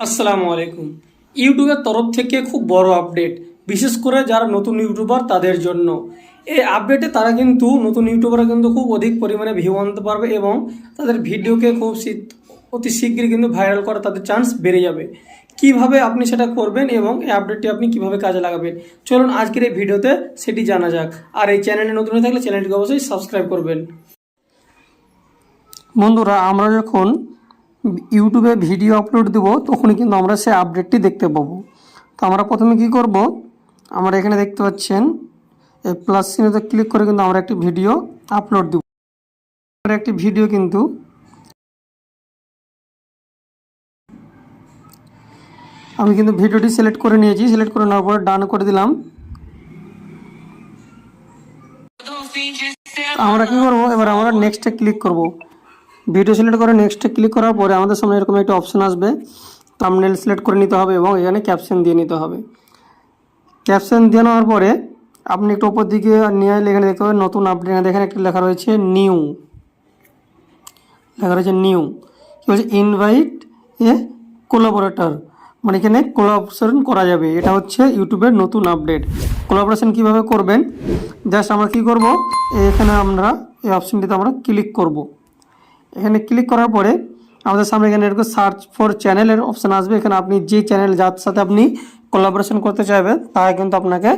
আসসালামু আলাইকুম। ইউটিউবের তরফ থেকে খুব বড় আপডেট, বিশেষ করে যারা নতুন ইউটিউবার তাদের জন্য। এই আপডেটে তারা কিন্তু নতুন ইউটিউবাররা কিন্তু খুব অধিক পরিমাণে ভিউ আনতে পারবে এবং তাদের ভিডিওকে খুব অতি শীঘ্রই কিন্তু ভাইরাল করা তাদের চান্স বেড়ে যাবে। কীভাবে আপনি সেটা করবেন এবং এই আপডেটটি আপনি কীভাবে কাজে লাগাবেন? চলুন আজকের এই ভিডিওতে সেটি জানা যাক। আর এই চ্যানেলে নতুন হয়ে থাকলে চ্যানেলটিকে অবশ্যই সাবস্ক্রাইব করবেন। বন্ধুরা, আমরা যখন ইউটিউবে ভিডিও আপলোড দেব, তখনই কিন্তু আমরা সেই আপডেটটি দেখতে পাবো। তো আমরা প্রথমে কি করব? আমরা এখানে দেখতে পাচ্ছেন এই প্লাস চিহ্নতে ক্লিক করে কিন্তু আমরা একটি ভিডিও আপলোড দেব। আমরা একটি ভিডিও কিন্তু আমি কিন্তু ভিডিওটি সিলেক্ট করে নিয়েছি। সিলেক্ট করে নেওয়ার পরে ডান করে দিলাম। আমরা কি করব? এবার আমরা নেক্সটে ক্লিক করব। ভিডিও সিলেক্ট করে নেক্সটে ক্লিক করার পরে আমাদের সামনে এরকম একটা অপশান আসবে। থাম্বনেল সিলেক্ট করে নিতে হবে এবং এখানে ক্যাপশন দিয়ে নিতে হবে। ক্যাপশন দিয়ে নেওয়ার পরে আপনি একটু ওপর দিকে নিয়ে এলে এখানে দেখতে পাবেন নতুন আপডেট এখানে একটি লেখা রয়েছে নিউ লেখা রয়েছে নিউ কী বলছে? ইনভাইট এ কোলাবোরেটর মানে এখানে কোলাবোরেশন করা যাবে। এটা হচ্ছে ইউটিউবের নতুন আপডেট কোলাবোরেশন কীভাবে করবেন? জাস্ট আমরা কি করব? এখানে আমরা এই অপশনটিতে আমরা ক্লিক করব। এখানে ক্লিক করার পরে আমাদের সামনে এখানে এরকম সার্চ ফর চ্যানেলের অপশান আসবে। এখানে আপনি যে চ্যানেল যার সাথে আপনি কোলাবোরেশন করতে চাইবেন তাকে কিন্তু আপনাকে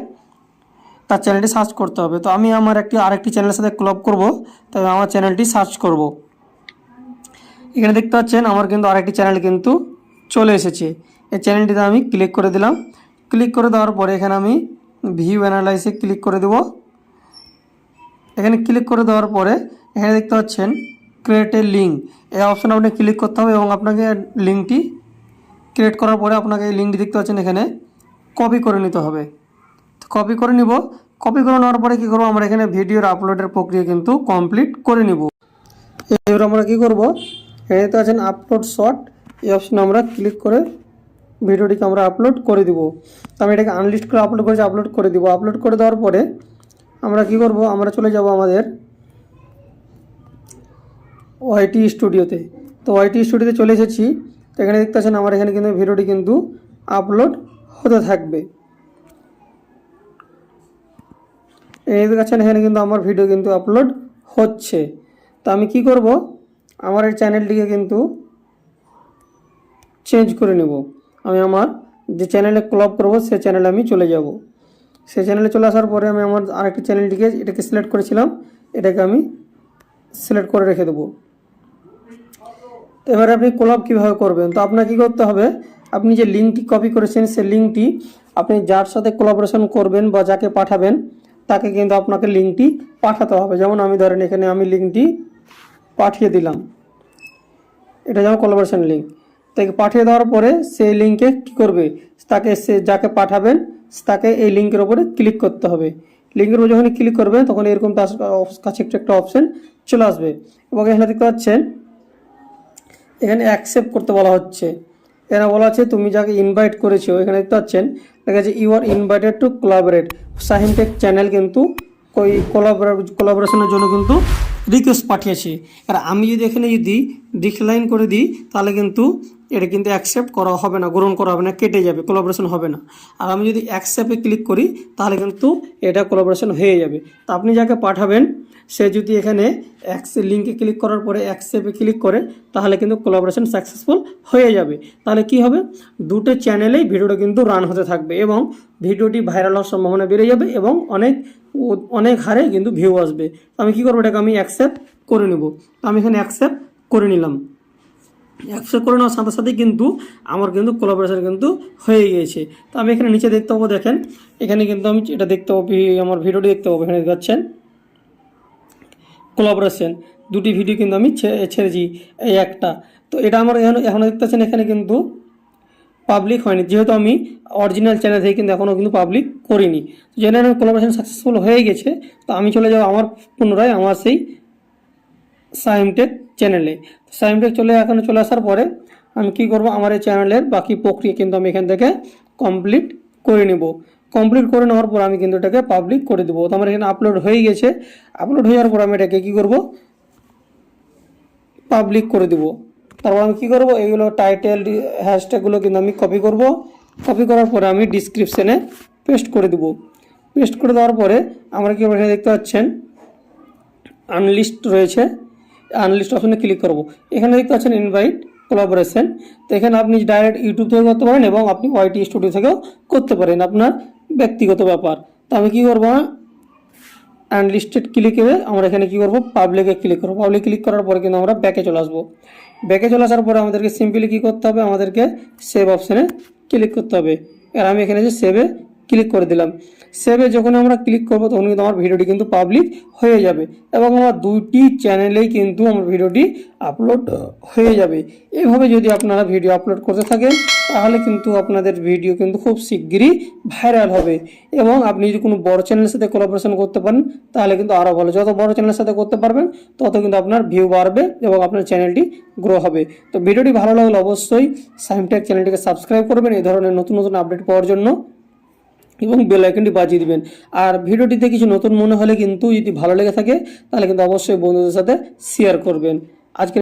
তার চ্যানেলটি সার্চ করতে হবে। তো আমি আমার একটি, আরেকটি চ্যানেলের সাথে ক্লব করব তবে আমার চ্যানেলটি সার্চ করব। এখানে দেখতে পাচ্ছেন আমার কিন্তু আরেকটি চ্যানেল কিন্তু চলে এসেছে। এই চ্যানেলটিতে আমি ক্লিক করে দিলাম। ক্লিক করে দেওয়ার পরে এখানে আমি ভিউ অ্যানালাইসে ক্লিক করে দেব। এখানে ক্লিক করে দেওয়ার পরে এখানে দেখতে পাচ্ছেন ক্রিয়েট এ লিঙ্ক এই অপশানে আপনি ক্লিক করতে হবে এবং আপনাকে লিঙ্কটি ক্রিয়েট করার পরে আপনাকে এই লিঙ্কটি দেখতে পাচ্ছেন এখানে কপি করে নিতে হবে। কপি করে নিব। কপি করে নেওয়ার পরে কী করব? আমরা এখানে ভিডিওর আপলোডের প্রক্রিয়া কিন্তু কমপ্লিট করে নিব। এবার আমরা কী করব? এখানে তো আছেন আপলোড শর্ট এই অপশানে আমরা ক্লিক করে ভিডিওটিকে আমরা আপলোড করে দিব। তো আমি এটাকে আনলিস্ট করে আপলোড করেছি আপলোড করে দিব। আপলোড করে দেওয়ার পরে আমরা কি করব? আমরা চলে যাব আমাদের ওয়াইটি স্টুডিওতে তো ওয়াইটি স্টুডিওতে চলে এসেছি। তো এখানে দেখতে পাচ্ছেন, আমার এখানে কিন্তু ভিডিওটি কিন্তু আপলোড হতে থাকবে। এই দেখছেন এখানে কিন্তু আমার ভিডিও কিন্তু আপলোড হচ্ছে। তো আমি কি করব? আমার এই চ্যানেলটিকে কিন্তু চেঞ্জ করে নেব। আমি আমার যে চ্যানেলে ক্লব করব, সে চ্যানেলে আমি চলে যাব। সেই চ্যানেলে চলে আসার পরে আমি আমার আরেকটি চ্যানেলটিকে এটাকে সিলেক্ট করেছিলাম। এটাকে আমি সিলেক্ট করে রেখে দেবো। তো এবারে আপনি কোলাব কীভাবে করবেন? তো আপনার কী করতে হবে? আপনি যে লিঙ্কটি কপি করেছেন, সেই লিঙ্কটি আপনি যার সাথে কোলাবোরেশন করবেন বা যাকে পাঠাবেন, তাকে কিন্তু আপনাকে লিঙ্কটি পাঠাতে হবে। যেমন আমি ধরেন এখানে আমি লিঙ্কটি পাঠিয়ে দিলাম। এটা যেমন কোলাবোরেশন লিঙ্ক তাকে পাঠিয়ে দেওয়ার পরে সেই লিঙ্কে কী করবে? তাকে সে যাকে পাঠাবেন, তাকে এই লিঙ্কের ওপরে ক্লিক করতে হবে। লিঙ্কের উপর যখন ক্লিক করবেন, তখন এরকম তার কাছে একটা একটা অপশন চলে আসবে। এবং এখানে দেখতে পাচ্ছেন এখানে অ্যাকসেপ্ট করতে বলা হচ্ছে। এখানে বলা আছে, তুমি যাকে ইনভাইট করেছ, এখানে দেখতে পাচ্ছেন, দেখা যাচ্ছে you are invited to collaborate Sahintech channel কিন্তু ওই কোলাবোরেশনের জন্য কিন্তু রিকোয়েস্ট পাঠিয়েছে। আর আমি যদি এখানে যদি ডিক্লাইন করে দিই, তাহলে কিন্তু এটা কিন্তু অ্যাকসেপ্ট করা হবে না, গ্রহণ করা হবে না, কেটে যাবে কোলাবোরেশন হবে না। আর আমি যদি অ্যাকসেপ্টে ক্লিক করি, তাহলে কিন্তু এটা কোলাবোরেশন হয়ে যাবে। তা আপনি যাকে পাঠাবেন সে যদি এখানে অ্যাক্স লিঙ্কে ক্লিক করার পরে অ্যাকসেপ্টে ক্লিক করে, তাহলে কিন্তু কোলাবোরেশন সাকসেসফুল হয়ে যাবে। তাহলে কি হবে? দুটো চ্যানেলেই ভিডিওটা কিন্তু রান হতে থাকবে এবং ভিডিওটি ভাইরাল হওয়ার সম্ভাবনা বেড়ে যাবে এবং অনেক অনেক হারে কিন্তু ভিউ আসবে। আমি কী করব? এটাকে আমি অ্যাকসেপ্ট করে নেব। আমি এখানে অ্যাকসেপ্ট করে নিলাম। অ্যাকসেপ্ট করে নেওয়ার সাথে সাথে কিন্তু আমার কিন্তু কোলাবোরেশন কিন্তু হয়ে গিয়েছে। তো আমি এখানে নিচে দেখতে পাবো, দেখেন। এখানে কিন্তু আমি এটা দেখতে পাবো আমার ভিডিওটি দেখতে পাবো, এখানে দেখাচ্ছেন কোলাবোরেশন দুটি ভিডিও কিন্তু আমি ছেড়েছি, এই একটা। তো এটা আমার এখানে এখনও দেখতে পাচ্ছেন এখানে কিন্তু পাবলিক হয়নি। যেহেতু আমি অরিজিনাল চ্যানেল থেকে কিন্তু এখনও কিন্তু পাবলিক করিনি। জেনারেল কোলাবোরেশন সাকসেসফুল হয়ে গেছে, তো আমি চলে যাব আমার পুনরায় আমার সেই সাইমটেক চ্যানেলে সাইমটেক চলে, এখানে চলে আসার পরে আমি কি করব, আমার এই চ্যানেলের বাকি প্রক্রিয়া কিন্তু আমি এখান থেকে কমপ্লিট করে নেব। কমপ্লিট করে নেওয়ার পর আমি কিন্তু এটাকে পাবলিক করে দেবো। তো আমার এখানে আপলোড হয়ে গেছে। আপলোড হয়ে যাওয়ার পর আমি এটাকে কী করব? পাবলিক করে দেব। তারপর আমি কী করব? এইগুলো টাইটেল হ্যাশট্যাগুলো কিন্তু আমি কপি করব। কপি করার পরে আমি ডিসক্রিপশানে পেস্ট করে দেবো। পেস্ট করে দেওয়ার পরে আমরা কি এখানে দেখতে পাচ্ছেন আনলিস্ট রয়েছে। আনলিস্ট অপশনে ক্লিক করব। এখানে দেখতে পাচ্ছেন ইনভাইট কোলাবোরেশন তো এখানে আপনি ডাইরেক্ট ইউটিউব থেকে করতে পারেন এবং আপনি ওয়াইটি স্টুডিও থেকেও করতে পারেন। আপনার ব্যক্তিগত ব্যাপার। তো আমি কী করব? আনলিস্টেড ক্লিকে আমরা এখানে কী করব? পাবলিকে ক্লিক করব। পাবলিক ক্লিক করার পরে কিন্তু আমরা ব্যাকে চলে আসব। ব্যাকে চলে আসার পরে আমাদেরকে সিম্পলি কী করতে হবে? আমাদেরকে সেভ অপশানে ক্লিক করতে হবে। আর আমি এখানে যে সেভে ক্লিক করে দিলাম। সেভে যখন আমরা ক্লিক করব, তখন কিন্তু আমার ভিডিওটি কিন্তু পাবলিক হয়ে যাবে। এবং আমার দুইটি চ্যানেলেই কিন্তু আমার ভিডিওটি আপলোড হয়ে যাবে। এভাবে যদি আপনারা ভিডিও আপলোড করতে থাকেন তাহলে কিন্তু আপনাদের ভিডিও কিন্তু খুব শিগগিরই ভাইরাল হবে। এবং আপনি যদি কোনো বড় চ্যানেলের সাথে কোলাবোরেশন করতে পারেন, তাহলে কিন্তু আরও ভালো। যত বড় চ্যানেলের সাথে করতে পারবেন, তত কিন্তু আপনার ভিউ বাড়বে এবং আপনার চ্যানেলটি গ্রো হবে। তো ভিডিওটি ভালো লাগলে অবশ্যই সাইমটেক চ্যানেলটিকে সাবস্ক্রাইব করবেন, এই ধরনের নতুন নতুন আপডেট পাওয়ার জন্য। এবং বেল আইকনটি বাজিয়ে দিবেন। আর ভিডিওটিতে কিছু নতুন মনে হলে কিন্তু যদি ভালো লেগে থাকে, তাহলে কিন্তু অবশ্যই বন্ধুদের সাথে শেয়ার করবেন। আজকে